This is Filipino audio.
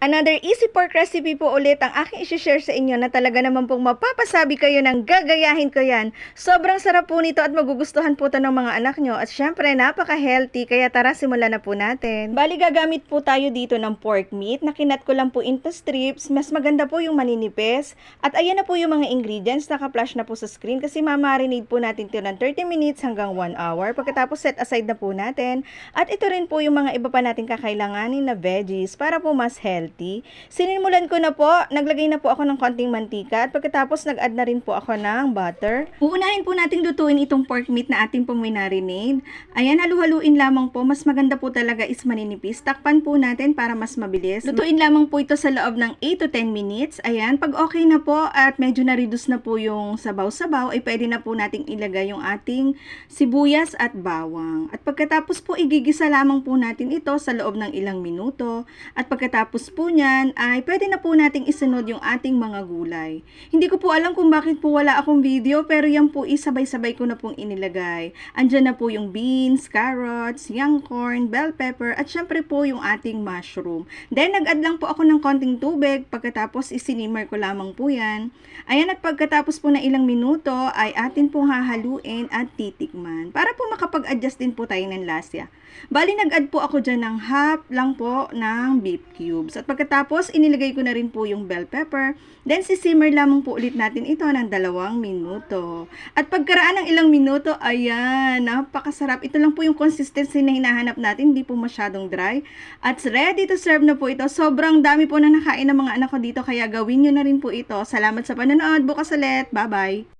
Another easy pork recipe po ulit ang aking isi-share sa inyo na talaga naman pong mapapasabi kayo ng gagayahin ko yan. Sobrang sarap po nito at magugustuhan po to ng mga anak nyo. At syempre, napaka-healthy. Kaya tara, simulan na po natin. Bali, gagamit po tayo dito ng pork meat. Nakinat ko lang po into strips. Mas maganda po yung maninipis. At ayan na po yung mga ingredients. Naka-flash na po sa screen kasi mamarinate po natin ito ng 30 minutes hanggang 1 hour. Pagkatapos set aside na po natin. At ito rin po yung mga iba pa natin kakailanganin na veggies para po mas healthy. Sinimulan ko na po, naglagay na po ako ng konting mantika at pagkatapos nag-add na rin po ako ng butter. Uunahin po nating lutuin itong pork meat na ating pong marinade. Ayan, halu-haluin lamang po. Mas maganda po talaga is maninipis. Takpan po natin para mas mabilis. Lutuin lamang po ito sa loob ng 8 to 10 minutes. Ayan, pag okay na po at medyo na-reduce na po yung sabaw-sabaw, ay pwede na po nating ilagay yung ating sibuyas at bawang. At pagkatapos po, igigisa lamang po natin ito sa loob ng ilang minuto. At pagkatapos po niyan, ay pwede na po nating isunod yung ating mga gulay. Hindi ko po alam kung bakit po wala akong video, pero yan po isabay-sabay ko na pong inilagay. Andyan na po yung beans, carrots, young corn, bell pepper, at syempre po yung ating mushroom. Then, nag-add lang po ako ng konting tubig, pagkatapos isinimmer ko lamang po yan. Ayan, at pagkatapos po na ilang minuto, ay atin pong hahaluin at titikman. Para po makapag-adjust din po tayo ng lasya. Bali, nag-add po ako dyan ng half lang po ng beef cubes. At pagkatapos, inilagay ko na rin po yung bell pepper. Then, sisimmer lamang po ulit natin ito ng dalawang minuto. At pagkaraan ng ilang minuto, ayan, napakasarap. Ito lang po yung consistency na hinahanap natin, hindi po masyadong dry. At ready to serve na po ito. Sobrang dami po na nakain ng mga anak ko dito, kaya gawin nyo na rin po ito. Salamat sa panonood. Bukas ulit. Bye-bye.